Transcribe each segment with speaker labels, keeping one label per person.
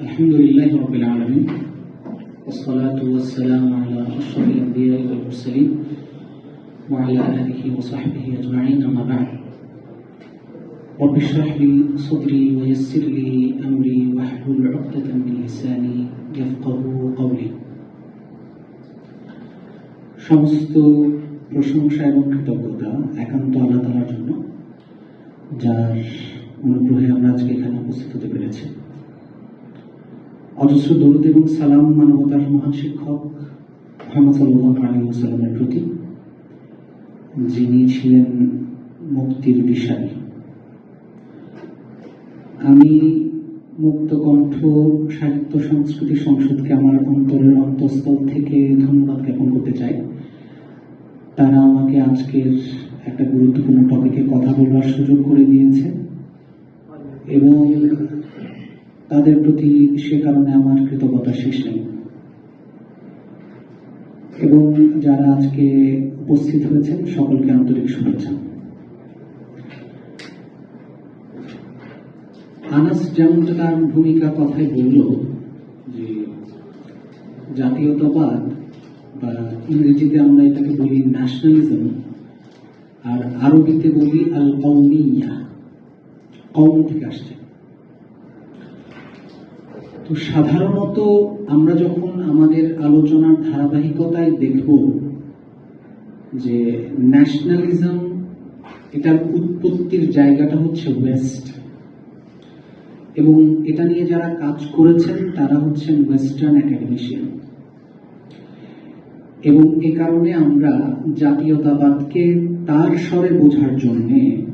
Speaker 1: الحمد لله رب العالمين والصلاة والسلام على أشرف الأنبياء والمرسلين وعلى آله وصحبه أجمعين أما بعد رب اشرح لي صدري ويسر لي أمري واحلل عقدة من لساني يفقه قولي সমস্ত প্রশংসা এবং কৃতজ্ঞতা একান্ত আল্লাহ তালার জন্য যার অনুগ্রহে আমরা আজকে এখানে উপস্থিত হতে পেরেছি অজস্র দরুদ এবং সালাম মানবতার মহান শিক্ষক মোহাম্মদ সাল্লাহ আলী প্রতি, যিনি ছিলেন মুক্তির দিশারি। আমি মুক্ত কণ্ঠ, সাহিত্য, সংস্কৃতি সংসদকে আমার অন্তরের অন্তঃস্থল থেকে ধন্যবাদ জ্ঞাপন করতে চাই। তারা আমাকে আজকের একটা গুরুত্বপূর্ণ টপিকে কথা বলবার সুযোগ করে দিয়েছে। এবং তাদের প্রতি সে কারণে আমার কৃতজ্ঞতা শেষ নেই। এবং যারা আজকে উপস্থিত হয়েছেন, সকলকে আন্তরিক শুভেচ্ছা। আনাস যেমনটা তার ভূমিকা কথাই বলল যে, জাতীয়তাবাদ বা ইংরেজিতে আমরা এটাকে বলি ন্যাশনালিজম আর আরবিতে বলি আল কৌমিয়া কৌম থেকে আসছে। সাধারণত আমরা যখন আমাদের আলোচনার ধারাবাহিকতায় দেখব যে ন্যাশনালিজম এটার উৎপত্তির জায়গাটা হচ্ছে ওয়েস্ট এবং এটা নিয়ে যারা কাজ করেছেন, তারা হচ্ছেন ওয়েস্টার্ন একাডেমিশিয়ান এবং এ কারণে আমরা জাতীয়তাবাদকে তার স্বরে বোঝার জন্যে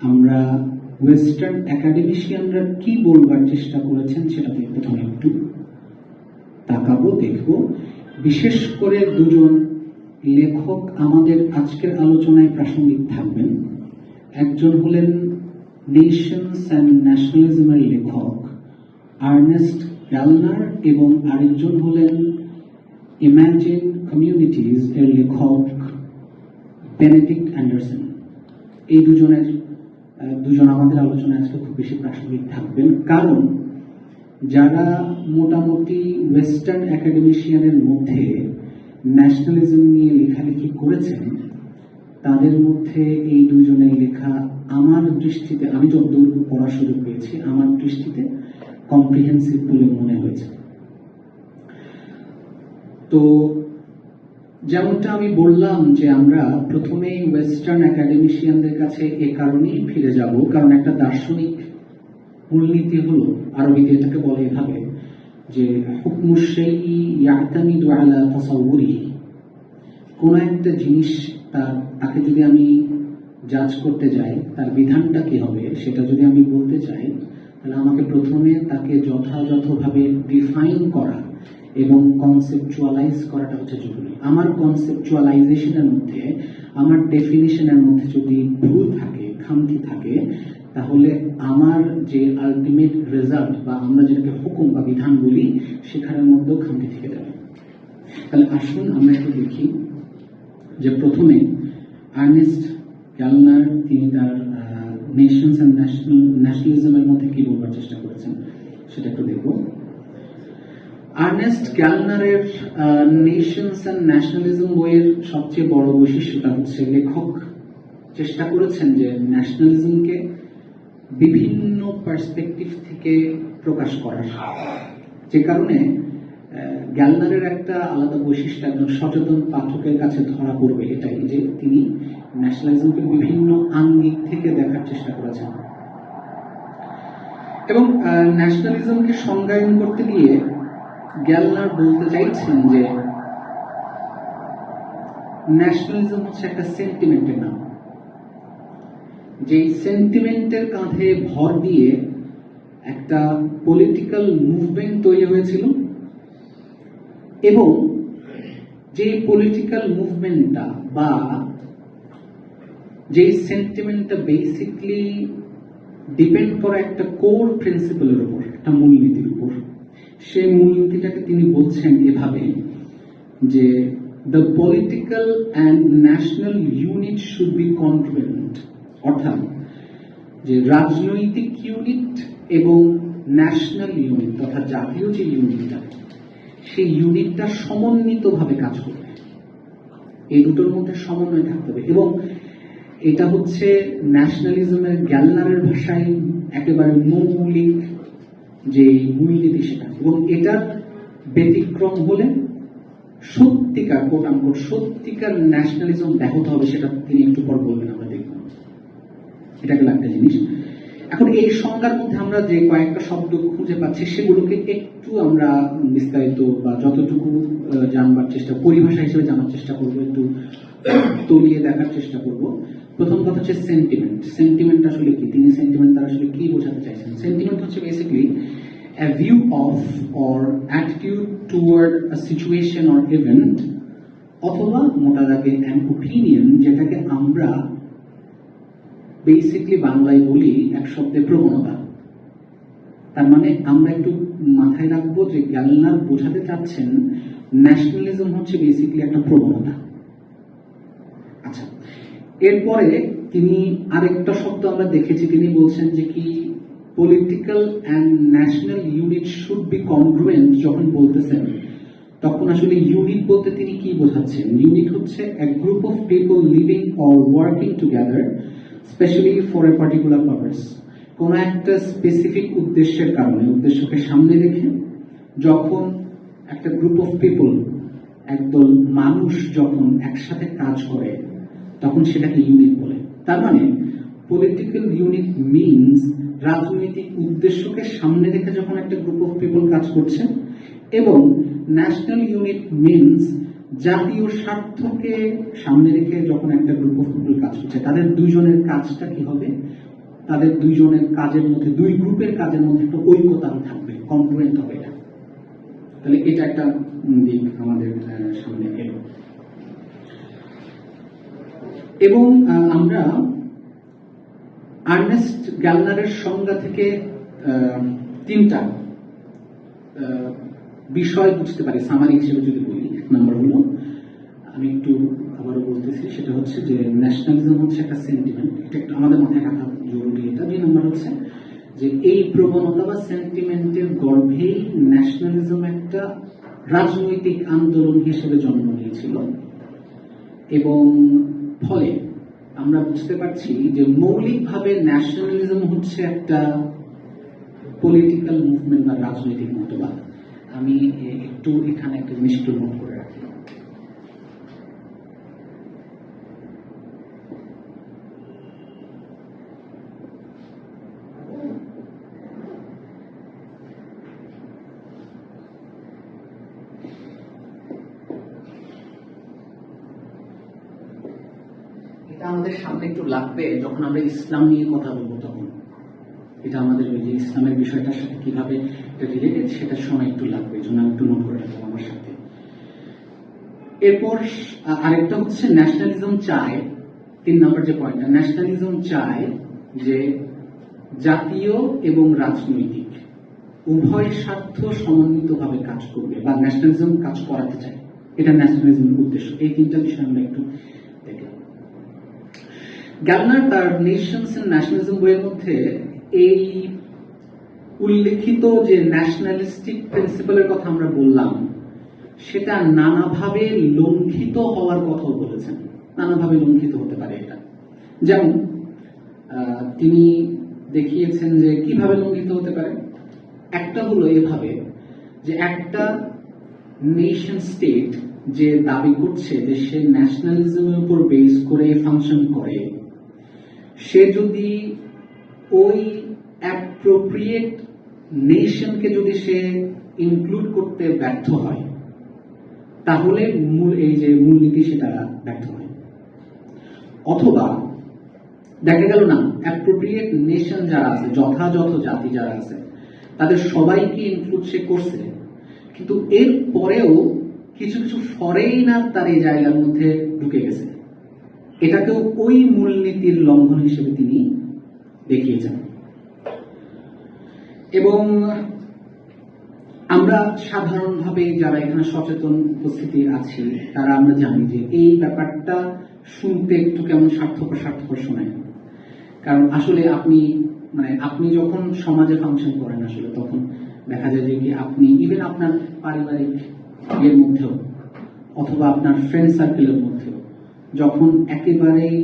Speaker 1: আমরা ওয়েস্টার্ন একাডেমিশিয়ানরা কি বলবার চেষ্টা করেছেন সেটাতে প্রথমে একটু তাকাবো, দেখব। বিশেষ করে দুজন লেখক আমাদের আজকের আলোচনায় প্রাসঙ্গিক থাকবেন। একজন হলেন নেশনস অ্যান্ড ন্যাশনালিজমের লেখক আর্নেস্ট গ্যালনার এবং আরেকজন হলেন ইম্যাজিন কমিউনিটিজ এর লেখক বেনেডিক্ট অ্যান্ডারসন। এই দুজনের দুজন আমাদের আলোচনায় আজকে খুব বেশি প্রাসঙ্গিক থাকবেন। কারণ যারা মোটামুটি ওয়েস্টার্ন একাডেমিশিয়ানের মধ্যে ন্যাশনালিজম নিয়ে লেখালেখি করেছেন, তাদের মধ্যে এই দুজনের লেখা আমার দৃষ্টিতে, আমি যতদূর পড়ার সুযোগ পেয়েছি আমার দৃষ্টিতে কম্প্রিহেন্সিভ বলে মনে হয়েছে। তো যেমনটা আমি বললাম যে আমরা প্রথমেই ওয়েস্টার্ন একাডেমিশিয়ানদের কাছে এ কারণেই ফিরে যাব, কারণ একটা দার্শনিক মূলনীতি হলো আরবিতে এটাকে বলে এভাবে যে হুকমুশেই ইয়াতামিদু তাসাউরি কোন একটা জিনিস তার, তাকে যদি আমি জাজ করতে যাই, তার বিধানটা কি হবে সেটা যদি আমি বলতে চাই, তাহলে আমাকে প্রথমে তাকে যথাযথভাবে ডিফাইন করা এবং কনসেপচুয়ালাইজ করাটা হচ্ছে জরুরি। আমার কনসেপচুয়ালাইজেশনের মধ্যে, আমার ডেফিনিশনের মধ্যে যদি ভুল থাকে, খামতি থাকে, তাহলে আমার যে আলটিমেট রেজাল্ট বা আমরা যেটাকে হুকুম বা বিধান বলি, সেখানের মধ্যেও খামতি থেকে যাবে। তাহলে আসুন আমরা একটু দেখি যে প্রথমে আর্নেস্ট গ্যালনার তিনি তার নেশনস অ্যান্ড ন্যাশনাল ন্যাশনালিজমের মধ্যে কি বলবার চেষ্টা করেছেন, সেটা একটু দেখব। আর্নেস্ট গ্যালনারের নেশনস অ্যান্ড ন্যাশনালিজম বইয়ের সবচেয়ে বড় বৈশিষ্ট্যটা হচ্ছে লেখক চেষ্টা করেছেন যে ন্যাশনালিজমকে বিভিন্ন পার্সপেক্টিভ থেকে প্রকাশ করার। যে কারণে গ্যালনারের একটা আলাদা বৈশিষ্ট্য একজন সচেতন পাঠকের কাছে ধরা পড়বে এটাই যে তিনি ন্যাশনালিজমকে বিভিন্ন আঙ্গিক থেকে দেখার চেষ্টা করেছেন। এবং ন্যাশনালিজমকে সংজ্ঞায়ন করতে গিয়ে গ্যালনার বলতে চাইছেন যে ন্যাশনালিজম হচ্ছে একটা সেন্টিমেন্টের নাম। যেই সেন্টিমেন্টের কাঁধে ভর দিয়ে একটা পলিটিক্যাল মুভমেন্ট তৈরি হয়েছিল এবং যে পলিটিক্যাল মুভমেন্টটা বা যে সেন্টিমেন্টটা বেসিকলি ডিপেন্ড করে একটা কোর প্রিন্সিপালের উপর, একটা মূলনীতির উপর। সেই মূলনীতিটাকে তিনি বলছেন এভাবে যে the political and national unit should be congruent অর্থাৎ, যে রাজনৈতিক ইউনিট এবং ন্যাশনাল ইউনিট তথা জাতীয় যে ইউনিটটা সেই ইউনিটটা সমন্বিতভাবে কাজ করবে। এই দুটোর মধ্যে সমন্বয় থাকতে হবে এবং এটা হচ্ছে ন্যাশনালিজমের গ্যালনারের ভাষায় একেবারে মৌলিক যে মূলনীতি সেটা। এবং এটার ব্যতিক্রম হলে সত্যিকার কোট আনকোট সত্যিকার ন্যাশনালিজম ব্যাহত হবে, সেটা তিনি একটু পর বলবেন, আমরা দেখব। এটা গেল একটা জিনিস। এখন এই সংজ্ঞার মধ্যে আমরা যে কয়েকটা শব্দ খুঁজে পাচ্ছি, সেগুলোকে একটু আমরা বিস্তারিত বা যতটুকু জানবার চেষ্টা, পরিভাষা হিসেবে জানার চেষ্টা করব, একটু তলিয়ে দেখার চেষ্টা করব। প্রথম কথা হচ্ছে সেন্টিমেন্ট সেন্টিমেন্ট আসলে কি? তিনি সেন্টিমেন্ট তারা আসলে কি বোঝাতে চাইছেন? সেন্টিমেন্ট হচ্ছে basically a view of or attitude toward or event অথবা মোটা দাগে an opinion যেটাকে আমরা বেসিকলি বাংলায় বলি এক শব্দে প্রবণতা। তার মানে আমরা একটু মাথায় রাখব যে গ্যালনার বোঝাতে চাচ্ছেন ন্যাশনালিজম হচ্ছে বেসিকলি একটা প্রবণতা। আচ্ছা এরপরে তিনি আরেকটা শব্দ আমরা দেখেছি, তিনি বলছেন যে কি political and national unit should be congruent যখন বলতেছেন, তখন আসলে ইউনিট বলতে তিনি কি বোঝাচ্ছেন? ইউনিট হচ্ছে এক group of people living or working together specially for a particular purpose কোনো একটা স্পেসিফিক উদ্দেশ্যের কারণে, উদ্দেশ্যকে সামনে রেখে যখন একটা গ্রুপ অফ পিপল একদল মানুষ যখন একসাথে কাজ করে, তখন সেটাকে ইউনিট বলে। তার মানে পলিটিক্যাল ইউনিট মিনস রাজনৈতিক উদ্দেশ্যকে সামনে রেখে যখন একটা গ্রুপ অফ পিপল কাজ করছে, এবং ন্যাশনাল ইউনিট মিনস জাতীয় স্বার্থকে সামনে রেখে যখন একটা গ্রুপ অফ পিপল কাজ করছে, তাদের দুইজনের কাজটা কি হবে? তাদের দুইজনের কাজের মধ্যে, দুই গ্রুপের কাজের মধ্যে একটা ঐক্যতা থাকবে কনফ্লুয়েন্ট হবে এটা। তাহলে এটা একটা দিক আমাদের সামনে এলো। এবং আমরা আর্নেস্ট গ্যালনারের সংজ্ঞা থেকে তিনটা বিষয় বুঝতে পারি সামারি হিসেবে যদি নম্বর হলো আমি একটু আবারও বলতেছি, সেটা হচ্ছে যে ন্যাশনালিজম হচ্ছে একটা সেন্টিমেন্ট এটা একটু আমাদের মাথায় রাখা জরুরি। এটা দুই নম্বর হচ্ছে যে এই প্রবণতা বা সেন্টিমেন্টের গর্ভেই ন্যাশনালিজম একটা রাজনৈতিক আন্দোলন হিসেবে জন্ম নিয়েছিল। এবং ফলে আমরা বুঝতে পারছি যে মৌলিকভাবে ন্যাশনালিজম হচ্ছে একটা পলিটিক্যাল মুভমেন্ট বা রাজনৈতিক মতবাদ। আমি একটু এখানে একটা জিনিস একটু নোট করে রাখি। এটা আমাদের সামনে একটু লাগবে, যখন আমরা ইসলাম নিয়ে কথা বলব তখন। এটা আমাদের ওই যে ইসলামের বিষয়টার সাথে কীভাবে রিলেটেড সেটার সময় একটু লাগবে। এই জন্য আমি একটু নোট করে রাখব আমার সাথে। এরপর আরেকটা হচ্ছে ন্যাশনালিজম চায়, তিন নম্বর যে পয়েন্টটা ন্যাশনালিজম চায় যে জাতীয় এবং রাজনৈতিক উভয় স্বার্থ সমন্বিতভাবে কাজ করবে বা ন্যাশনালিজম কাজ করাতে চায়। এটা ন্যাশনালিজমের উদ্দেশ্য। এই তিনটা বিষয় আমরা একটু দেখলাম। গ্যালনার তার নেশনস এন্ড ন্যাশনালিজম বইয়ের মধ্যে এই উল্লেখিত যে ন্যাশনালিস্টিক প্রিন্সিপালের কথা আমরা বললাম, সেটা নানাভাবে লঙ্ঘিত হওয়ার কথাও বলেছেন। নানাভাবে লঙ্ঘিত হতে পারে এটা। যেমন তিনি দেখিয়েছেন যে কীভাবে লঙ্ঘিত হতে পারে? একটা হলো এভাবে যে একটা নেশন স্টেট যে দাবি করছে যে সে ন্যাশনালিজমের উপর বেস করে ফাংশন করে, সে যদি ওই অ্যাপ্রোপ্রিয়েট নেশনকে যদি সে ইনক্লুড করতে ব্যর্থ হয়, তাহলে মূল এই যে মূলনীতি সেটা ব্যর্থ হয়। অথবা, দেখা গেল না অ্যাপ্রোপ্রিয়েট নেশন যারা আছে, যথাযথ জাতি যারা আছে, তাদের সবাইকে ইনক্লুড সে করছে। কিন্তু এর পরেও কিছু কিছু ফরেইনার তার এই জায়গার মধ্যে ঢুকে গেছে। এটাকেও ওই মূলনীতির লঙ্ঘন হিসেবে তিনি দেখিয়েছেন। এবং আমরা সাধারণভাবে যারা এখানে সচেতন উপস্থিতি আছি, তারা আমরা জানি যে এই ব্যাপারটা শুনতে একটু কেমন স্বার্থপর স্বার্থপর শোনায়। কারণ আসলে আপনি মানে আপনি যখন সমাজে ফাংশন করেন আসলে, তখন দেখা যায় যে আপনি ইভেন আপনার পারিবারিক ইয়ের মধ্যেও, অথবা আপনার ফ্রেন্ড সার্কেলের মধ্যেও, যখন একেবারেই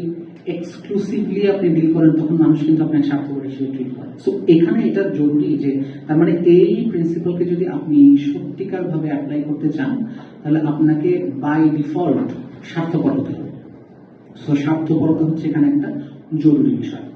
Speaker 1: এক্সক্লুসিভলি আপনি ডিল করেন, তখন মানুষ কিন্তু আপনার স্বার্থপর হিসেবে ট্রিট করে সো এখানে এটা জরুরি যে, তার মানে এই প্রিন্সিপালকে যদি আপনি সত্যিকারভাবে অ্যাপ্লাই করতে চান, তাহলে আপনাকে বাই ডিফল্ট স্বার্থপর হতে হবে। সো স্বার্থপরতা হচ্ছে এখানে একটা জরুরি বিষয়।